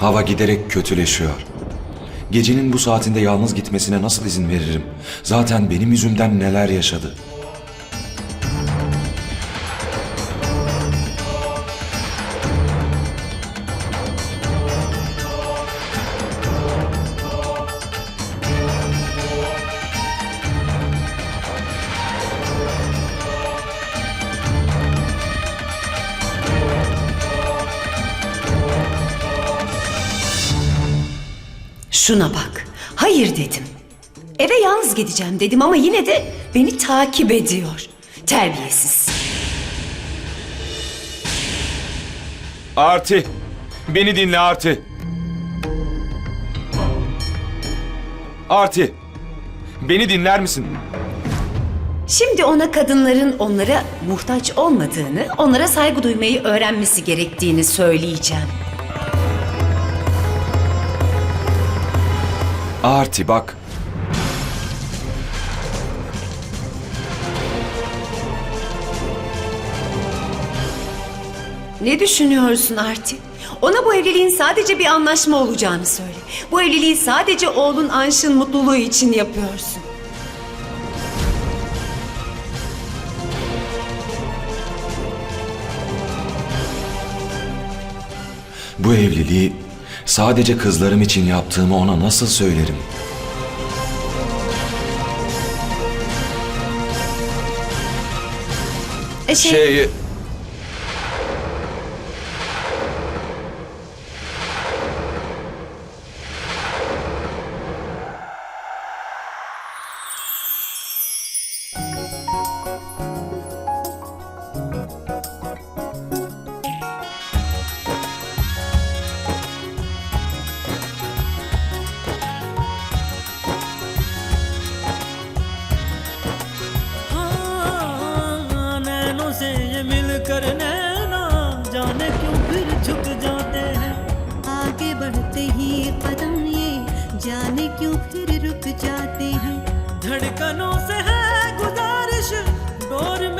Hava giderek kötüleşiyor. Gecenin bu saatinde yalnız gitmesine nasıl izin veririm? Zaten benim yüzümden neler yaşadı. Şuna bak. Hayır dedim. Eve yalnız gideceğim dedim ama yine de beni takip ediyor. Terbiyesiz. Arti. Beni dinle Arti. Arti. Beni dinler misin? Şimdi ona kadınların onlara muhtaç olmadığını, onlara saygı duymayı öğrenmesi gerektiğini söyleyeceğim. Arti bak. Ne düşünüyorsun Arti? Ona bu evliliğin sadece bir anlaşma olacağını söyle. Bu evliliği sadece oğlun Anş'ın mutluluğu için yapıyorsun. Bu evliliği sadece kızlarım için yaptığımı ona nasıl söylerim? E şey, Şey... फिर रुक जाते हैं। धड़कनों से है गुजारिश डोर में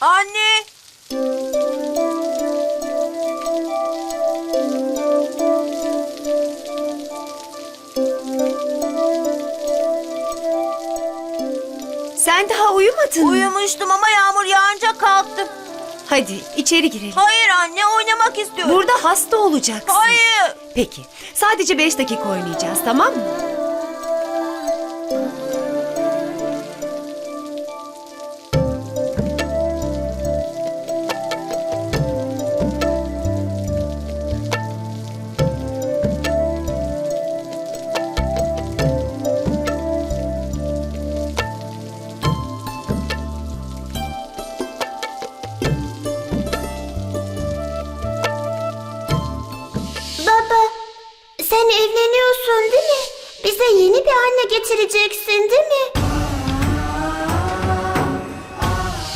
Anne! Sen daha uyumadın mı? Uyumuştum ama yağmur yağınca kalktım. Hadi içeri girelim. Hayır anne oynamak istiyorum. Burada hasta olacaksın. Hayır. Peki sadece beş dakika oynayacağız tamam mı? Anne getireceksin değil mi?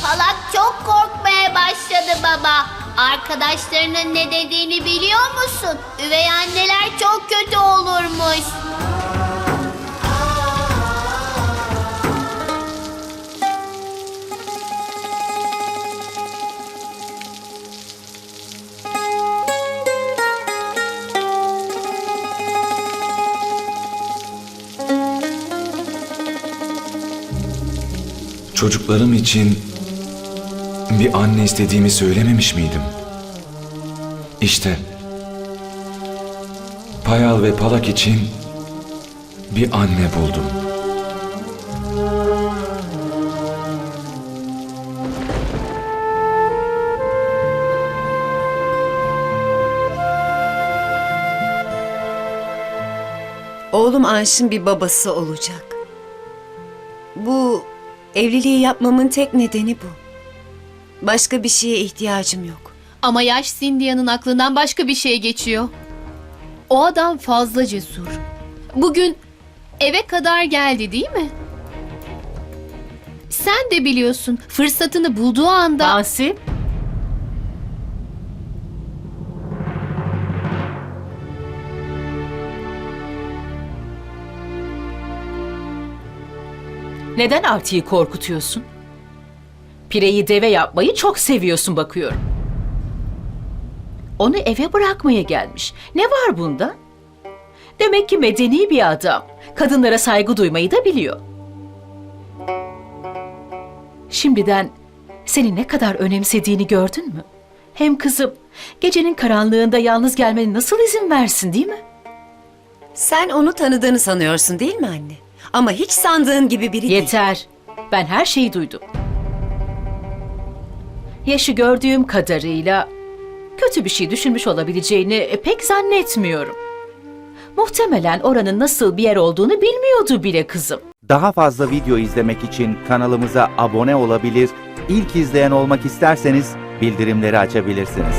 Palak çok korkmaya başladı baba. Arkadaşlarının ne dediğini biliyor musun? Üvey anneler çok kötü olurmuş. Çocuklarım için bir anne istediğimi söylememiş miydim? İşte Payal ve Palak için bir anne buldum. Oğlum Anş'ın bir babası olacak. Bu evliliği yapmamın tek nedeni bu. Başka bir şeye ihtiyacım yok. Ama yaş Cindy'nin aklından başka bir şey geçiyor. O adam fazla cesur. Bugün eve kadar geldi değil mi? Sen de biliyorsun fırsatını bulduğu anda... Asi? Neden Arti'yi korkutuyorsun? Pireyi deve yapmayı çok seviyorsun bakıyorum. Onu eve bırakmaya gelmiş. Ne var bunda? Demek ki medeni bir adam. Kadınlara saygı duymayı da biliyor. Şimdiden seni ne kadar önemsediğini gördün mü? Hem kızım, gecenin karanlığında yalnız gelmene nasıl izin versin değil mi? Sen onu tanıdığını sanıyorsun değil mi anne? Ama hiç sandığın gibi biri değil. Yeter. Ben her şeyi duydum. Yaşı gördüğüm kadarıyla kötü bir şey düşünmüş olabileceğini pek zannetmiyorum. Muhtemelen oranın nasıl bir yer olduğunu bilmiyordu bile kızım. Daha fazla video izlemek için kanalımıza abone olabilir, ilk izleyen olmak isterseniz bildirimleri açabilirsiniz.